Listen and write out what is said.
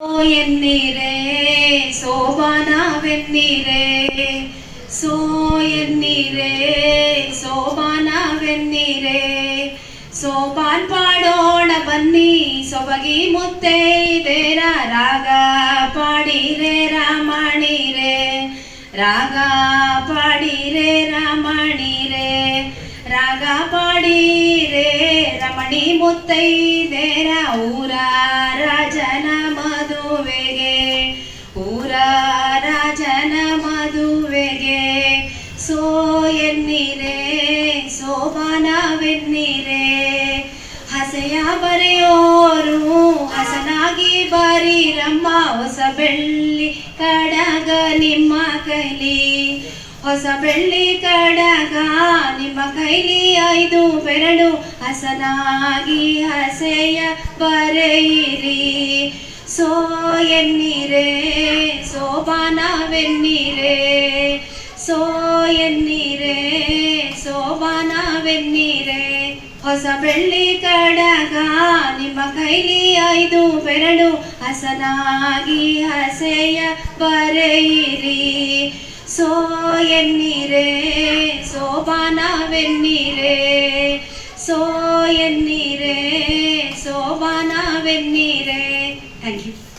ಓ ಎನ್ನೀರೇ ಸೋಬಾನವೆನ್ನೀರೇ so ಎನ್ನೀರೇ ಸೋಬಾನವೆನ್ನೀರೇ ಸೋಪಾನ್ ಪಾಡೋಣ ಬನ್ನಿ ಸೊಬಗಿ ಮುತ್ತೈದೇರ ರಾಗ ಪಾಡಿರೆ ರಾಮಣಿರೆ ರಾಗ ಪಾಡಿರೆ ರಾಮಣಿರೆ ರಾಗ ಪಾಡಿರೆ ರಮಣಿ ಮುತ್ತೈದೇರ ಊರ ಊರ ರಾಜನ ಮದುವೆಗೆ ಸೋ ಎನ್ನಿರೆ ಸೋಬಾನವೆನ್ನೀರೆ ಹಸೆಯ ಬರೆಯೋರು ಹಸನಾಗಿ ಬರೀರಮ್ಮ, ಹೊಸ ಬೆಳ್ಳಿ ಕಡಗ ನಿಮ್ಮ ಕೈಲಿ. ಹೊಸ ಬೆಳ್ಳಿ ಕಡಗ ನಿಮ್ಮ ಕೈಲಿ ಐದು ಬೆರಳು ಹಸನಾಗಿ ಹಸೆಯ ಬರೆಯಿರಿ. ಸೋ ಎನ್ನೀರೆ ಸೋಬಾನವೆನ್ನೀರೆ ಸೋ ಎನ್ನೀರೆ ಸೋಬಾನವೆನ್ನೀರೆ. ಹೊಸ ಬೆಳ್ಳಿ ಕಡಗ ನಿಮ್ಮ ಕೈಲಿ ಐದು ಬೆರಳು ಹಸನಾಗಿ ಹಸೆಯ ಬರೆಯಿರಿ. ಸೋ ಎನ್ನೀರೆ ಸೋಬಾನವೆನ್ನೀರೆ ಸೋ ಎನ್ನೀರೆ ಸೋಬಾನವೆನ್ನೀರೆ. Thank you.